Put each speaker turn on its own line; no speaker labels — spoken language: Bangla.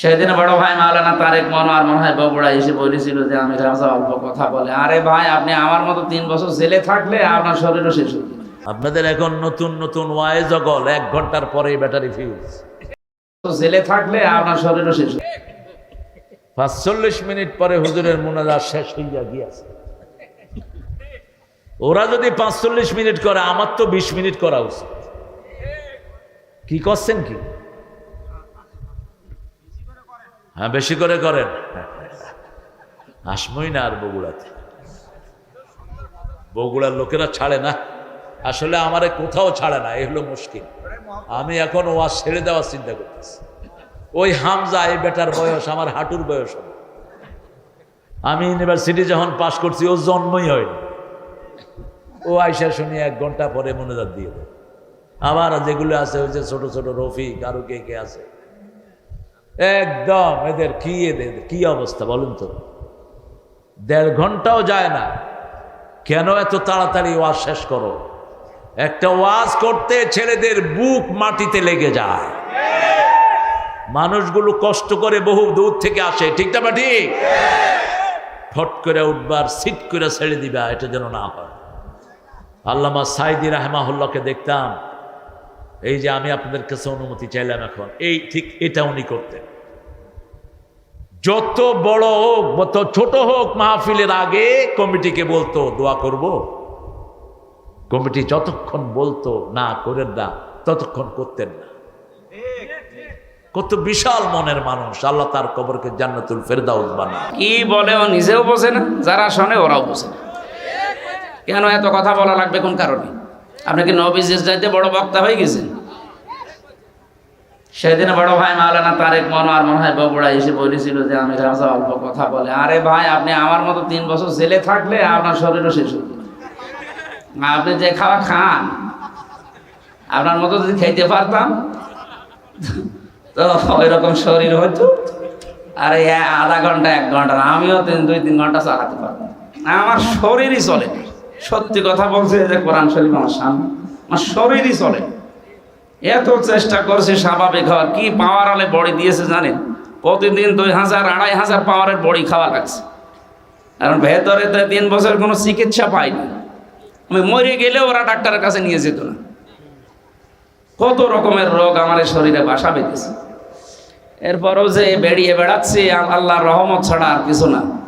সেদিন বড় ভাই মাওলানা তারেক মনোয়ার মনে হয় বগুড়া এসে বলেছিল যে আমি রাজা অল্প কথা বলে। আরে ভাই আপনি আমার মতো তিন বছর জেলে থাকলে আপনার শরীরও শেষ হয়ে
আপনাদের এখন নতুন নতুন ওয়াই জগল এক ঘণ্টার পরেই ব্যাটারি ফিউজ
জেলে থাকলে আপনার শরীরও শেষ
পাঁচচল্লিশ মিনিট পরে হুজুরের মোনাজাত শেষ হইয়া গিয়াছে। ওরা যদি পাঁচচল্লিশ মিনিট করে আমার তো বিশ মিনিট করা উচিত। কি করছেন কি? হ্যাঁ বেশি করে করেন। আসমই না আর বগুড়াতে। বগুড়ার লোকেরা ছাড়ে না। আসলে আমারে কোথাও ছাড়ে না এ হলো মুশকিল। আমি এখন ওয়াজ ছেড়ে দেওয়ার চিন্তা করতেছি। ওই হামজা, এই বেটার বয়স, আমার হাঁটুর বয়স। আমি ইউনিভার্সিটি যখন পাশ করছি, ও জন্মই হয়নি। ও আইসা শুনি এক ঘণ্টা পরে মনোজাত দিয়ে দেয়। আবার যেগুলো আছে, ওই যে ছোট ছোট রফিক, আরও কে কে আছে। একদম, এদের কি এদের, কি অবস্থা বলুন তো? দেড় ঘন্টাও যায় না। কেন এত তাড়াতাড়ি ওয়াজ শেষ করো? একটা ওয়াজ করতে ছেলেদের বুক মাটিতে লেগে যায়। মানুষগুলো কষ্ট করে বহু দূর থেকে আসে, ঠিক না বা ঠিক? ফট করে উঠবার, সিট করে ছেড়ে দিবা, এটা যেন না হয়। আল্লামা সাইদি রাহমাহুল্লাহকে দেখতাম এই যে আমি আপনাদের কাছে অনুমতি চাইলাম এখন, এই ঠিক এটা উনি করতেন। যত বড় হোক, যত ছোট হোক মাহফিলের আগে কমিটিকে বলতো, দোয়া করব। কমিটি যতক্ষণ বলতো, না করেন না, ততক্ষণ করতেন না। কত বিশাল মনের মানুষ, আল্লাহ তার কবরকে জান্নাতুল ফেরদাউস বানায়।
কি বলে ও নিজেও বোঝে না, যারা শোনে ওরাও বোঝে না। কেন এত কথা বলা লাগবে কোন কারণে? আপনি কি নবীজের চাইতে বড় বক্তা হয়ে গেছেন সেদিন বড় ভাই মাওলানা তারেক মনোয়ার মনে হয় বগুড়া এসে বলেছিল যে, আমি রাজা অল্প কথা বলে আরে ভাই, আপনি আমার মতো তিন বছর জেলে থাকলে আপনার শরীরও শেষ যাবে। আপনি যে খাওয়া খান, আপনার মতো যদি খাইতে পারতাম, তো ওই রকম শরীর হতো আর আধা ঘণ্টা, এক ঘণ্টা আমিও তিন, দুই, তিন ঘণ্টা চালাতে পারব আমার শরীরই চলে না। সত্যি কথা বলছে যে কোরআন শরীফ আমার সামনে। আমার শরীরই চলে। এত চেষ্টা করছে স্বাভাবিক হওয়ার। কি পাওয়ার আলে বড়ি দিয়েছে জানেন? প্রতিদিন দুই হাজার, আড়াই হাজার পাওয়ারের বড়ি খাওয়া লাগছে। কারণ ভেতরে তো তিন বছর কোনো চিকিৎসা পাইনি আমি মরে গেলেও ওরা ডাক্তারের কাছে নিয়ে যেত না। কত রকমের রোগ আমার শরীরে বাসা বেঁধেছে। এরপরও যে বেরিয়ে বেড়াচ্ছে আল্লাহর রহমত ছাড়া আর কিছু না।